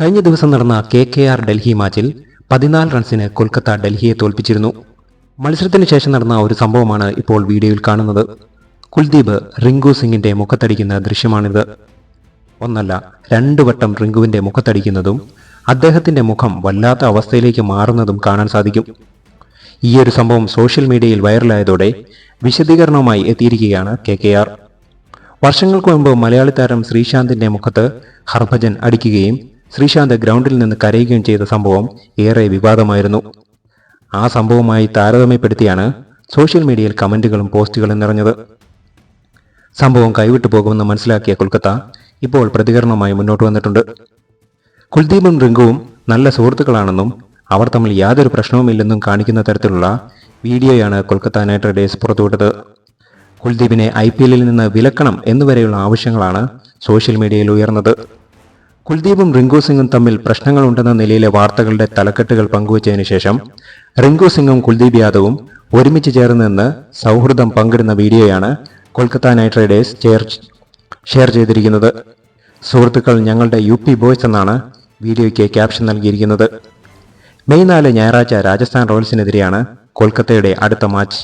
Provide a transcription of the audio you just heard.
കഴിഞ്ഞ ദിവസം നടന്ന കെ കെ ആർ ഡൽഹി മാച്ചിൽ പതിനാല് റൺസിന് കൊൽക്കത്ത ഡൽഹിയെ തോൽപ്പിച്ചിരുന്നു. മത്സരത്തിന് ശേഷം നടന്ന ഒരു സംഭവമാണ് ഇപ്പോൾ വീഡിയോയിൽ കാണുന്നത്. കുൽദീപ് റിങ്കു സിംഗിന്റെ മുഖത്തടിക്കുന്ന ദൃശ്യമാണിത്. ഒന്നല്ല രണ്ടു വട്ടം റിങ്കുവിന്റെ മുഖത്തടിക്കുന്നതും അദ്ദേഹത്തിന്റെ മുഖം വല്ലാത്ത അവസ്ഥയിലേക്ക് മാറുന്നതും കാണാൻ സാധിക്കും. ഈ ഒരു സംഭവം സോഷ്യൽ മീഡിയയിൽ വൈറലായതോടെ വിശദീകരണവുമായി എത്തിയിരിക്കുകയാണ് കെ കെ ആർ. വർഷങ്ങൾക്ക് മുമ്പ് മലയാളി താരം ശ്രീശാന്തിന്റെ മുഖത്ത് ഹർഭജൻ അടിക്കുകയും ശ്രീശാന്ത് ഗ്രൗണ്ടിൽ നിന്ന് കരയുകയും ചെയ്ത സംഭവം ഏറെ വിവാദമായിരുന്നു. ആ സംഭവവുമായി താരതമ്യപ്പെടുത്തിയാണ് സോഷ്യൽ മീഡിയയിൽ കമന്റുകളും പോസ്റ്റുകളും നിറഞ്ഞത്. സംഭവം കൈവിട്ടു പോകുമെന്ന് മനസ്സിലാക്കിയ കൊൽക്കത്ത ഇപ്പോൾ പ്രതികരണവുമായി മുന്നോട്ട് വന്നിട്ടുണ്ട്. കുൽദീപും റിങ്കുവും നല്ല സുഹൃത്തുക്കളാണെന്നും അവർ തമ്മിൽ യാതൊരു പ്രശ്നവുമില്ലെന്നും കാണിക്കുന്ന തരത്തിലുള്ള വീഡിയോയാണ് കൊൽക്കത്ത നൈറ്റ് റൈഡേഴ്സ് പുറത്തുവിട്ടത്. കുൽദീപിനെ ഐ പി എല്ലിൽ നിന്ന് വിലക്കണം എന്നുവരെയുള്ള ആവശ്യങ്ങളാണ് സോഷ്യൽ മീഡിയയിൽ ഉയർന്നത്. കുൽദീപും റിങ്കു സിംഗും തമ്മിൽ പ്രശ്നങ്ങളുണ്ടെന്ന നിലയിലെ വാർത്തകളുടെ തലക്കെട്ടുകൾ പങ്കുവച്ചതിനു ശേഷം റിങ്കു സിംഗും കുൽദീപ് യാദവും ഒരുമിച്ച് ചേർന്ന് സൗഹൃദം പങ്കിടുന്ന വീഡിയോയാണ് കൊൽക്കത്ത നൈറ്റ് റൈഡേഴ്സ് ഷെയർ ചെയ്തിരിക്കുന്നത്. സുഹൃത്തുക്കൾ ഞങ്ങളുടെ യു പി ബോയ്സ് എന്നാണ് വീഡിയോയ്ക്ക് ക്യാപ്ഷൻ നൽകിയിരിക്കുന്നത്. മെയ് നാല് ഞായറാഴ്ച രാജസ്ഥാൻ റോയൽസിനെതിരെയാണ് കൊൽക്കത്തയുടെ അടുത്ത മാച്ച്.